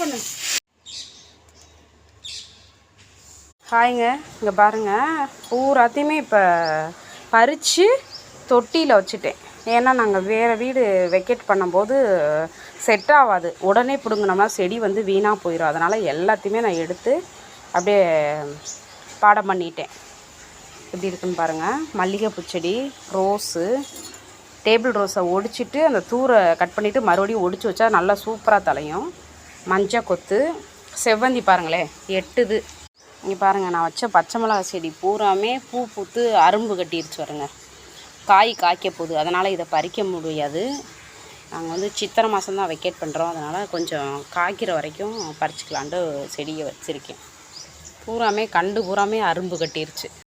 பண்ணு. ஹாய்ங்க இங்கே பாருங்கள் பூராத்தையுமே இப்போ பறித்து தொட்டியில் வச்சுட்டேன். ஏன்னா நாங்கள் வேறு வீடு வெக்கேட் பண்ணும்போது செட் ஆகாது. உடனே பிடுங்கினோம்னா செடி வந்து வீணாக போயிடும் அதனால் எல்லாத்தையுமே நான் எடுத்து அப்படியே பாடம் பண்ணிட்டேன். எப்படி இருக்குன்னு பாருங்கள் மல்லிகைப்பூ செடி ரோஸு டேபிள் ரோஸை ஒடிச்சிட்டு அந்த தூரை கட் பண்ணிவிட்டு மறுபடியும் ஒடிச்சு வச்சா நல்லா சூப்பராக தலையும். மஞ்சள் கொத்து செவ்வந்தி பாருங்களேன் எட்டுது. இங்கே பாருங்கள் நான் வச்ச பச்சை மிளகா செடி பூராமே பூ பூத்து அரும்பு கட்டிருச்சு பாருங்க. காய் காய்க்க போகுது. அதனால் இதை பறிக்க முடியாது. நாங்கள் வந்து சித்திரை மாதம் தான் வெக்கேட் பண்ணுறோம் அதனால் கொஞ்சம் காய்க்கிற வரைக்கும் பறிச்சிக்கலான்ட்டு செடியை வச்சுருக்கேன். பூராமே கண்டு பூராமே அரும்பு கட்டிருச்சு.